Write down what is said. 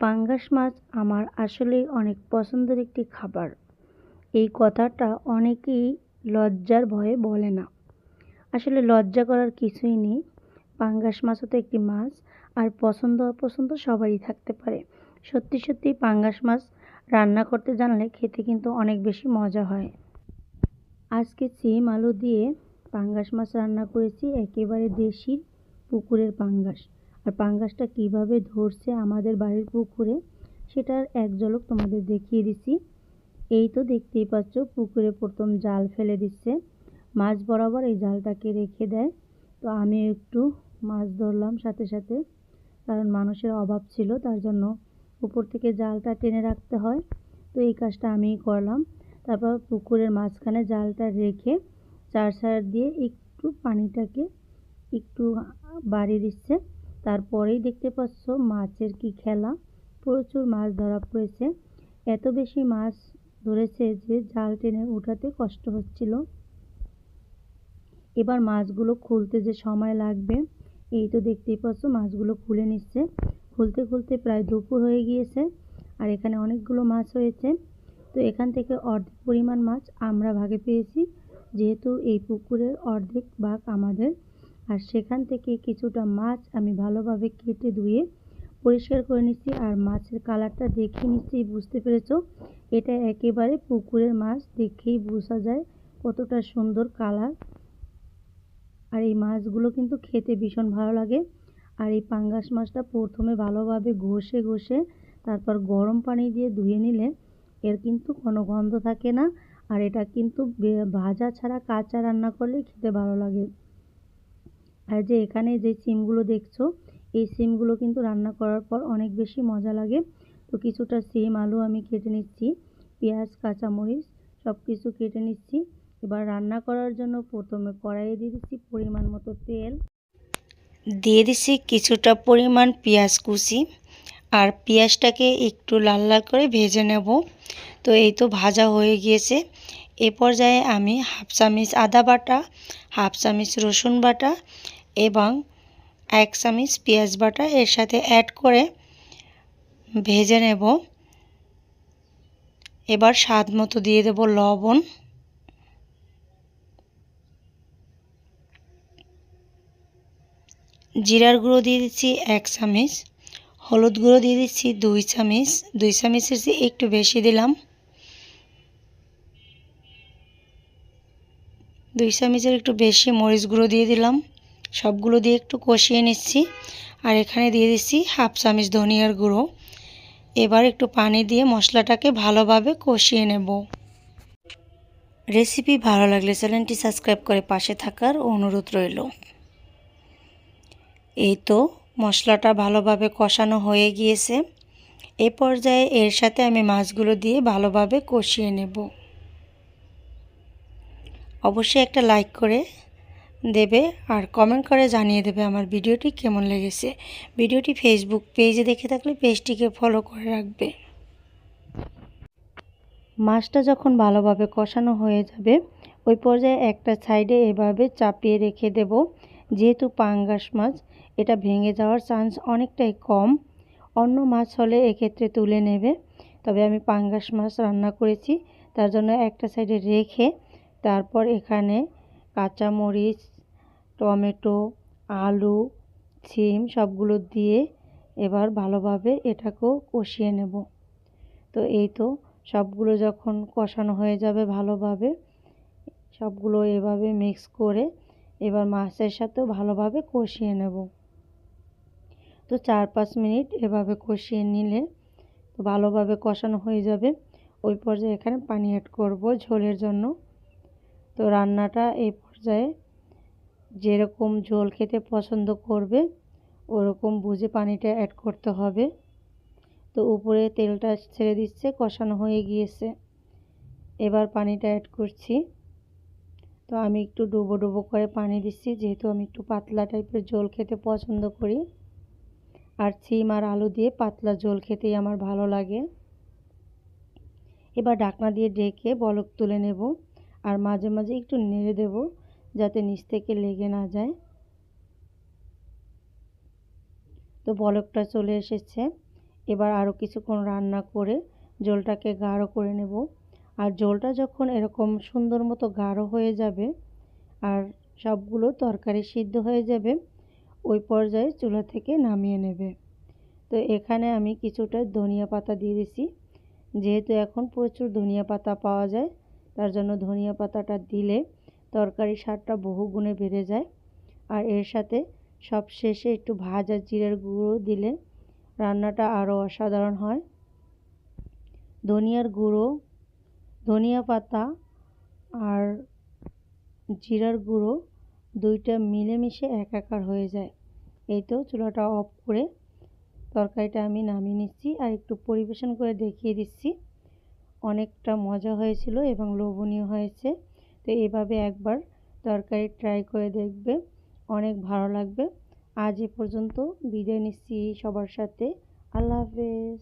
পাঙ্গাস মাছ আমার আসলেই অনেক পছন্দের একটি খাবার। এই কথাটা অনেকেই লজ্জার ভয়ে বলে না। আসলে লজ্জা করার কিছুই নেই। পাঙ্গাস মাছও তো একটি মাছ, আর পছন্দ অপছন্দ সবারই থাকতে পারে। সত্যি সত্যি পাঙ্গাস মাছ রান্না করতে জানলে খেতে কিন্তু অনেক বেশি মজা হয়। আজকে চিম আলু দিয়ে পাঙ্গাস মাছ রান্না করেছি, একেবারে দেশি পুকুরের পাঙ্গাস। আর পাঙ্গাসটা কীভাবে ধরছে আমাদের বাড়ির পুকুরে, সেটার এক ঝলক তোমাদের দেখিয়ে দিছি। এই তো দেখতেই পাচ্ছ, পুকুরে প্রথম জাল ফেলে দিচ্ছে। মাছ বরাবর এই জালটাকে রেখে দেয়। তো আমি একটু মাছ ধরলাম সাথে সাথে, কারণ মানুষের অভাব ছিল, তার জন্য উপর থেকে জালটা টেনে রাখতে হয়। তো এই কাজটা আমিই করলাম। তারপর পুকুরের মাঝখানে জালটা রেখে চার সার দিয়ে একটু পানিটাকে একটু বাড়িয়ে দিচ্ছে। তারপরেই দেখতে পাচ্ছ মাছের কি খেলা। প্রচুর মাছ ধরা পড়েছে। এত বেশি মাছ ধরেছে যে জাল টেনে উঠাতে কষ্ট হচ্ছিল। এবার মাছগুলো খুলতে যে সময় লাগবে, এই তো দেখতেই পাচ্ছ মাছগুলো খুলে নিচ্ছে। খুলতে খুলতে প্রায় দুপুর হয়ে গিয়েছে আর এখানে অনেকগুলো মাছ হয়েছে। তো এখান থেকে অর্ধেক পরিমাণ মাছ আমরা ভাগে পেয়েছি। যেহেতু এই পুকুরের অর্ধেক ভাগ আমাদের আর সেখান থেকে কিছুটা মাছ আমি ভালোভাবে কেটে ধুয়ে পরিষ্কার করে নিচ্ছি। আর মাছের কালারটা দেখে নিশ্চয়ই বুঝতে পেরেছ, এটা একেবারে পুকুরের মাছ, দেখেই বোঝা যায় কতটা সুন্দর কালার। আর এই মাছগুলো কিন্তু খেতে ভীষণ ভালো লাগে। আর এই পাঙ্গাস মাছটা প্রথমে ভালোভাবে ঘষে ঘষে তারপর গরম পানি দিয়ে ধুয়ে নিলে এর কিন্তু কোনো গন্ধ থাকে না। আর এটা কিন্তু ভাজা ছাড়া কাঁচা রান্না করলে খেতে ভালো লাগে। আর যে এখানে যে সিমগুলো দেখছ, এই সিমগুলো কিন্তু রান্না করার পর অনেক বেশি মজা লাগে। তো কিছুটা সিম, আলু আমি কেটে নিচ্ছি, পেঁয়াজ, কাঁচামরিচ সব কিছু কেটে নিচ্ছি। এবার রান্না করার জন্য প্রথমে কড়াইয়ে দিয়ে দিচ্ছি পরিমাণ মতো তেল। দিয়ে দিচ্ছি কিছুটা পরিমাণ পেঁয়াজ কুচি আর পেঁয়াজটাকে একটু লাল লাল করে ভেজে নেব। তো এই তো ভাজা হয়ে গিয়েছে। এ পর্যায়ে আমি হাফ চামিচ আদা বাটা, হাফ চামিচ রসুন বাটা এবং এক চামিচ পেঁয়াজ বাটা এর সাথে অ্যাড করে ভেজে নেব। এবার স্বাদ মতো দিয়ে দেব লবণ। জিরার গুঁড়ো দিয়ে দিচ্ছি এক চামিচ। হলুদ গুঁড়ো দিয়ে দিচ্ছি দুই চামিচ। দুই চামিচের চেয়ে একটু বেশি দিলাম। দুই চামিচের একটু বেশি মরিচ গুঁড়ো দিয়ে দিলাম। সবগুলো দিয়ে একটু কষিয়ে নিচ্ছি। আর এখানে দিয়ে দিচ্ছি হাফ চামিচ ধনিয়ার গুঁড়ো। এবার একটু পানি দিয়ে মশলাটাকে ভালোভাবে কষিয়ে নেব। রেসিপি ভালো লাগলে চ্যানেলটি সাবস্ক্রাইব করে পাশে থাকার অনুরোধ রইল। এই তো মশলাটা ভালোভাবে কষানো হয়ে গিয়েছে। এ পর্যায়ে এর সাথে আমি মাছগুলো দিয়ে ভালোভাবে কষিয়ে নেব। অবশ্যই একটা লাইক করে দেবে আর কমেন্ট করে জানিয়ে দেবে আমার ভিডিওটি কেমন লেগেছে। ভিডিওটি ফেসবুক পেজে দেখে থাকলে পেজটিকে ফলো করে রাখবে। মাছটা যখন ভালোভাবে কষানো হয়ে যাবে, ওই পর্যায়ে একটা সাইডে এভাবে চাপিয়ে রেখে দেব। যেহেতু পাঙ্গাস মাছ, এটা ভেঙে যাওয়ার চান্স অনেকটাই কম। অন্য মাছ হলে এক্ষেত্রে তুলে নেবে। তবে আমি পাঙ্গাস মাছ রান্না করেছি, তার জন্য একটা সাইডে রেখে তারপর এখানে কাঁচামরিচ, টমেটো, আলু সিম সবগুলো দিয়ে এবার ভালোভাবে এটাকেও কষিয়ে নেব। তো এই তো সবগুলো যখন কষানো হয়ে যাবে ভালোভাবে, সবগুলো এভাবে মিক্স করে এবার মাছের সাথেও ভালোভাবে কষিয়ে নেব। তো চার পাঁচ মিনিট এভাবে কষিয়ে নিলে তো ভালোভাবে কষানো হয়ে যাবে। ওই পর্যায়ে এখানে পানি অ্যাড করব ঝোলের জন্য। তো রান্নাটা এই পর্যায়ে যেরকম ঝোল খেতে পছন্দ করবে, ওরকম বুঝে পানিটা অ্যাড করতে হবে। তো উপরে তেলটা ছেড়ে দিচ্ছে, কষানো হয়ে গিয়েছে। এবার পানিটা অ্যাড করছি। তো আমি একটু ডুবো ডুবো করে পানি দিচ্ছি, যেহেতু আমি একটু পাতলা টাইপের ঝোল খেতে পছন্দ করি। আর সিম আর আলু দিয়ে পাতলা ঝোল খেতেই আমার ভালো লাগে। এবার ঢাকনা দিয়ে ডেকে বলক তুলে নেব, আর মাঝে মাঝে একটু নেড়ে দেব। যাতে নিচ থেকে লেগে না যায়। তো বলকটা চলে এসেছে। এবার আরও কিছুক্ষণ রান্না করে জলটাকে গাঢ় করে নেব। আর জলটা যখন এরকম সুন্দর মতো গাঢ় হয়ে যাবে, আর সবগুলো তরকারি সিদ্ধ হয়ে যাবে, ওই পর্যায়ে চুলা থেকে নামিয়ে নেবে। তো এখানে আমি কিছুটা ধনিয়া পাতা দিয়ে দিছি। যেহেতু এখন প্রচুর ধনিয়া পাতা পাওয়া যায়, তার জন্য ধনিয়া পাতাটা দিলে তরকারির স্বাদটা বহু গুণে বেড়ে যায়। আর এর সাথে সব শেষে একটু ভাজা জিরের গুঁড়ো দিলে রান্নাটা আরও অসাধারণ হয়। ধনিয়ার গুঁড়ো, ধনিয়া পাতা আর জিরার গুঁড়ো দুইটা মিলেমিশে একাকার হয়ে যায়। এই তো চুলাটা অফ করে তরকারিটা আমি নামিয়ে নিচ্ছি আর একটু পরিবেশন করে দেখিয়ে দিচ্ছি। অনেকটা মজা হয়েছিল এবং লোভনীয় হয়েছে। তো এভাবে একবার তরকারি ট্রাই করে দেখবে। অনেক ভালো লাগবে। আজ এ পর্যন্ত বিদায় নিচ্ছি সবার সাথে। আল্লাহ হাফেজ।